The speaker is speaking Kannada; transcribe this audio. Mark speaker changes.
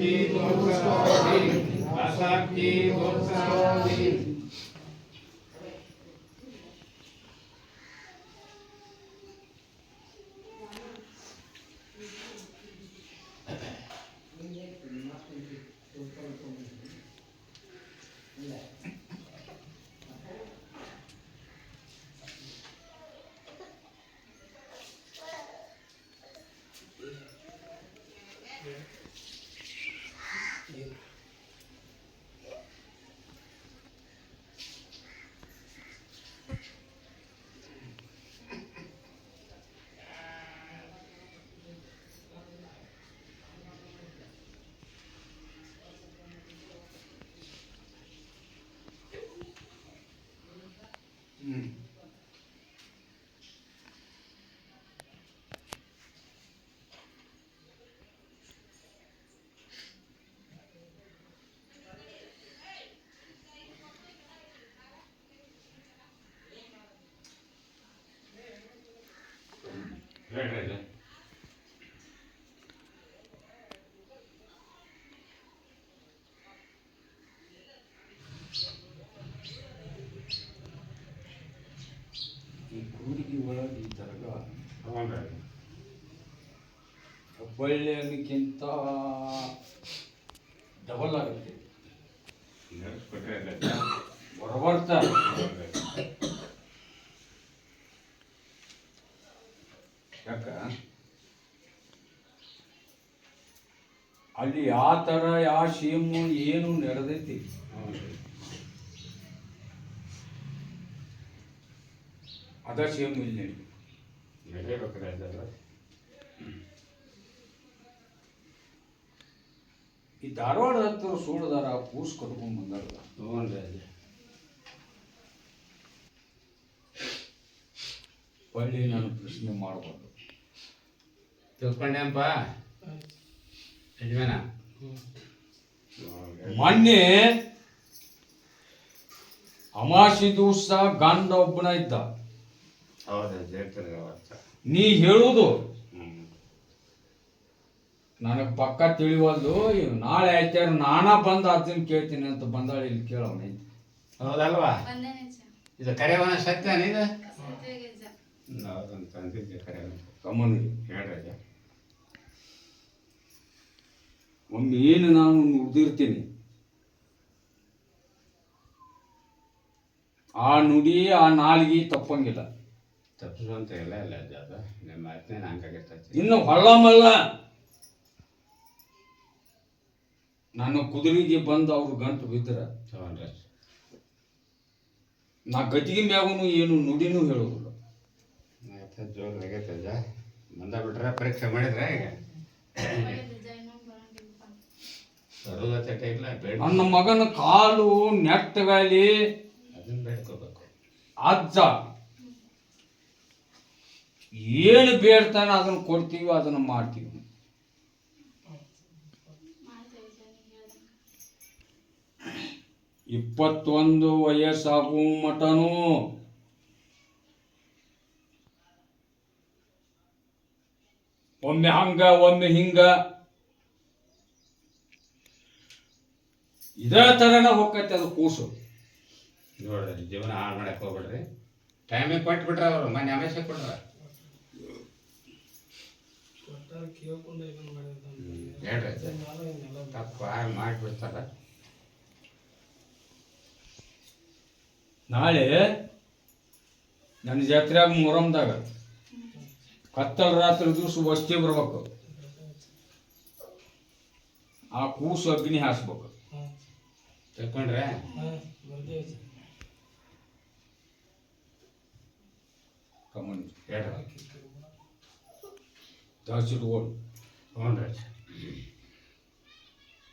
Speaker 1: Sakti Goswami, Asakti
Speaker 2: ಈ ಕೂಡಿಗೆ ಒಳಗೆ ಈ ದರ್ಗಾ
Speaker 1: ಹ್ಞೂ
Speaker 2: ಹುಬ್ಬಳ್ಳಿಯಲ್ಲಿಗಿಂತ ಡಬಲ್ ಆಗುತ್ತೆ ಹೊರಬರ್ತಾರೆ ಯಾಕ? ಅಲ್ಲಿ ಯಾವ ಥರ ಯಾವ ಶೇಮು ಏನು ನಡೆದೈತಿ? ಅದ ಸೇಮ್ ಇಲ್ಲಿ ನಡಿ. ಈ ಧಾರವಾಡ ಹತ್ರ ಸೋಳದಾರ ಕೂಸ್ ಕಟ್ಕೊಂಡು ಬಂದಾರ.
Speaker 1: ಹ್ಞೂ ರೀ
Speaker 2: ಹೊಳ್ಳಿ ನಾನು ಪ್ರಶ್ನೆ ಮಾಡಬಾರ್ದು.
Speaker 1: ತಿಳ್ಕೊಂಡೆಪ್ಪ ಯಜಮಾನ?
Speaker 2: ಮೊನ್ನೆ ಅಮಾಸಿ ದಿವಸ ಗಂಡ ಒಬ್ಬನ ಇದ್ದ.
Speaker 1: ಹೌದು ಅವತ್ತ
Speaker 2: ನೀ ಹೇಳುವುದು. ನನಗೆ ಪಕ್ಕ ತಿಳಿವಲ್ದು ಇವ್ ನಾಳೆ ಆಯ್ತಾರ ನಾನ ಬಂದ ಅದನ್ನ ಕೇಳ್ತೀನಿ ಅಂತ ಬಂದಾಳ ಇಲ್ಲಿ ಕೇಳವನ
Speaker 1: ಹೌದಲ್ವಾ? ಇದು ಕರೆಯವನ ಸತ್ಯನ ಇದು
Speaker 3: ಸತ್ಯ ನಿಜ
Speaker 1: ಹೌದಂತ ಅಂದಿದ್ದೆ ಕರೆಯವನ
Speaker 2: ಕಮ್ಮನಿ
Speaker 1: ಹೇಳ್ರಿ
Speaker 2: ಒಮ್ಮೆ ಏನು ನಾನು ನುಡಿದಿರ್ತೀನಿ? ಆ ನುಡಿ ಆ ನಾಲ್ಗಿ ತಪ್ಪಂಗಿಲ್ಲ.
Speaker 1: ತಪ್ಪಿಸುವಂತ ಇಲ್ಲ ಇಲ್ಲ ಅಜ್ಜ ಅದು ನಿಮ್ಮ ಮಾತನೇ ಹಂಗಾಗಿರ್ತೈತಿ
Speaker 2: ಇನ್ನು ಹೊಳ್ಳಮಲ್ಲ ನನ್ನ ಕುದುರೆಗೆ ಬಂದು ಅವ್ರು ಗಂಟು ಬಿದ್ರ
Speaker 1: ಹ್ಞೂ
Speaker 2: ನಾ ಗತಿಗೆ ಮ್ಯಾಗೂ ಏನು ನುಡಿನೂ ಹೇಳೋದಿಲ್ಲ
Speaker 1: ಆಯ್ತು ಜೋರು ಆಗೈತೆ ಅಜ್ಜ ಮುಂದೆ ಬಿಟ್ರೆ ಪರೀಕ್ಷೆ ಮಾಡಿದ್ರೆ ಈಗ ಚಟ ಇಲ್ಲ ಬೇಡ
Speaker 2: ನನ್ನ ಮಗನ ಕಾಲು ನೆಟ್ಟಗಾಲಿ
Speaker 1: ಅದನ್ನ ಬೇಡ್ಕೋಬೇಕು
Speaker 2: ಅಜ್ಜ ಏನು ಬೇಡ್ತಾನೆ ಅದನ್ನು ಕೊಡ್ತೀವಿ ಅದನ್ನು ಮಾಡ್ತೀವಿ. ಇಪ್ಪತ್ತೊಂದು ವಯಸ್ಸಾಗುವ ಮಟನು ಒಮ್ಮೆ ಹಂಗ, ಒಮ್ಮೆ ಹಿಂಗ. ಇದೇ ಥರನ ಹೋಗತ್ತೆ ಅದು ಕೂಸು.
Speaker 1: ನೋಡ್ರಿ, ಜೀವನ ಹಾಳು ಮಾಡಕ್ಕೆ ಹೋಗ್ಬೇಡ್ರಿ. ಟೈಮಿಗೆ ಕೊಟ್ಬಿಟ್ರ ಅವರು, ಮನೆ ಅಮೇಶ ಕೊಟ್ರ ಹೇಳ್ರಿ. ಅಜ್ಜ. ತಪ್ಪು. ಹಾಳು ಮಾಡಿಬಿಡ್ತಾರ.
Speaker 2: ನಾಳೆ ನನ್ನ ಜಾತ್ರೆಯಾಗ ಮೊಹರಂದಾಗ ಕತ್ತಲ ರಾತ್ರಿ ದಿವಸ ವಸ್ತಿ ಬರ್ಬೇಕು. ಆ ಕೂಸು ಅಗ್ನಿ ಹಾಸ್ಬೇಕು.
Speaker 1: ತಿಳ್ಕೊಂಡ್ರೆ?
Speaker 2: ಕಮನ್
Speaker 1: ಹೇಳ್ರಿ.
Speaker 2: 加几
Speaker 1: 多？放点去。